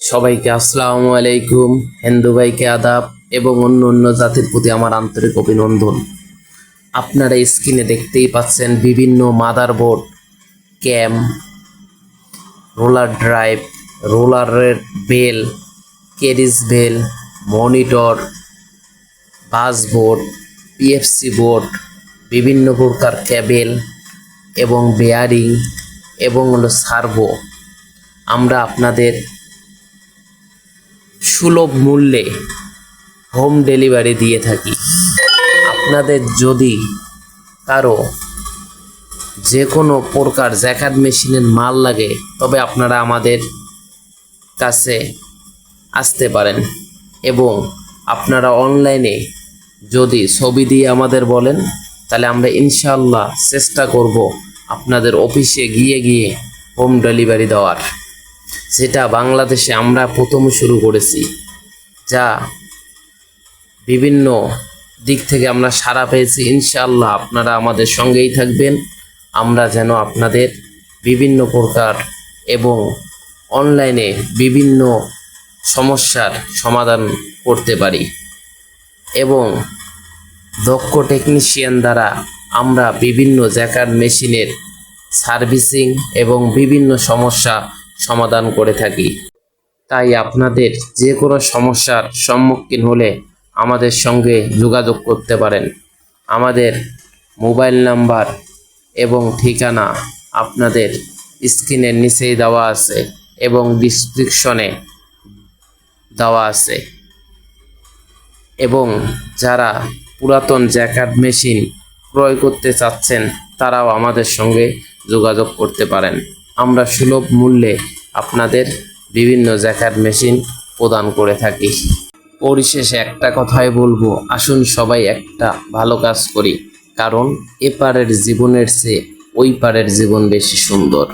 সবাইকে আসসালামু আলাইকুম, হিন্দু ভাইকে আদাব এবং অন্য অন্য জাতির প্রতি আমার আন্তরিক অভিনন্দন। আপনারা স্ক্রিনে দেখতেই পাচ্ছেন বিভিন্ন মাদারবোর্ড ক্যাম রোলার ড্রাইভ রোলারের বেল কেরিস বেল মনিটর বাসবোর্ড পিএফসি বোর্ড বিভিন্ন প্রকার ক্যাবেল এবং বেয়ারিং এবং হলো সার্ভো আমরা আপনাদের সুলভ মূল্যে হোম ডেলিভারি দিয়ে থাকি। আপনাদের যদি কারও যে কোনো প্রকার জ্যাকাট মেশিনের মাল লাগে, তবে আপনারা আমাদের কাছে আসতে পারেন এবং আপনারা অনলাইনে যদি ছবি দিয়ে আমাদের বলেন, তাহলে আমরা ইনশাল্লাহ চেষ্টা করব আপনাদের অফিসে গিয়ে গিয়ে হোম ডেলিভারি দেওয়ার। যেটা বাংলাদেশে আমরা প্রথম শুরু করেছি, যা বিভিন্ন দিক থেকে আমরা সাড়া পেয়েছি, ইনশাআল্লাহ আপনারা আমাদের সঙ্গেই থাকবেন। আমরা যেন আপনাদের বিভিন্ন প্রকার এবং অনলাইনে বিভিন্ন সমস্যার সমাধান করতে পারি এবং দক্ষ টেকনিশিয়ান দ্বারা আমরা বিভিন্ন জ্যাকার মেশিনের সার্ভিসিং এবং বিভিন্ন সমস্যা সমাধান করে থাকি। তাই আপনাদের যে কোনো সমস্যার সম্মুখীন হলে আমাদের সঙ্গে যোগাযোগ করতে পারেন। আমাদের মোবাইল নাম্বার এবং ঠিকানা আপনাদের স্ক্রিনের নিচেই দেওয়া আছে এবং ডিসক্রিপশনে দেওয়া আছে। এবং যারা পুরাতন জ্যাকাট মেশিন ক্রয় করতে চাচ্ছেন, তারাও আমাদের সঙ্গে যোগাযোগ করতে পারেন। আমরা সুলভ মূল্যে আপনাদের বিভিন্ন জ্যাকার মেশিন প্রদান করে থাকি। পরিশেষে একটা কথাই বলব, আসুন সবাই একটা ভালো কাজ করি, কারণ এপারের জীবনের চেয়ে ওই পারের জীবন বেশি সুন্দর।